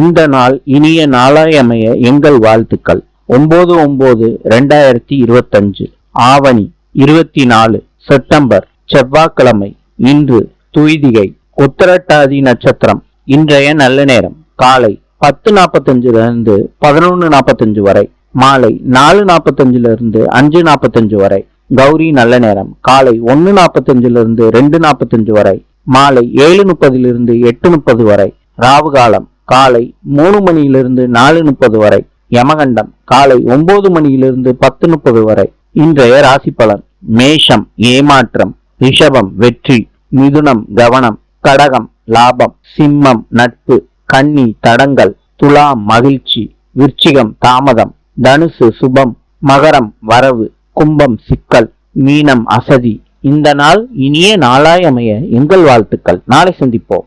இந்த நாள் இனிய நாளாய் அமைய எங்கள் வாழ்த்துக்கள். ஒன்பது ஒன்பது ரெண்டாயிரத்தி இருபத்தஞ்சு ஆவணி இருபத்தி நாலு செப்டம்பர் செவ்வாய்க்கிழமை. இன்று துய்திகை உத்தரட்டாதி நட்சத்திரம். இன்றைய நல்ல நேரம் காலை பத்து நாற்பத்தஞ்சிலிருந்து பதினொன்று நாற்பத்தஞ்சு வரை. மாலை நாலு நாற்பத்தஞ்சிலிருந்து அஞ்சு நாற்பத்தஞ்சு வரை. கௌரி நல்ல நேரம் காலை ஒன்னு நாற்பத்தஞ்சிலிருந்து ரெண்டு நாற்பத்தஞ்சு வரை. மாலை ஏழு முப்பதிலிருந்து எட்டு முப்பது வரை. ராவு காலம் காலை மூணு மணியிலிருந்து நாலு முப்பது வரை யமகண்டம் காலை ஒன்பது மணியிலிருந்து பத்து முப்பது வரை. இன்றைய ராசி பலன் மேஷம் ஏமாற்றம் ரிஷபம் வெற்றி மிதுனம் கவனம் கடகம் லாபம் சிம்மம் நட்பு கன்னி தடங்கள் துலாம் மகிழ்ச்சி விருச்சிகம் தாமதம் தனுசு சுபம் மகரம் வரவு கும்பம் சிக்கல் மீனம் அசதி. இந்த நாள் இனிய நாளாய் அமைய எங்கள் வாழ்த்துக்கள். நாளை சந்திப்போம்.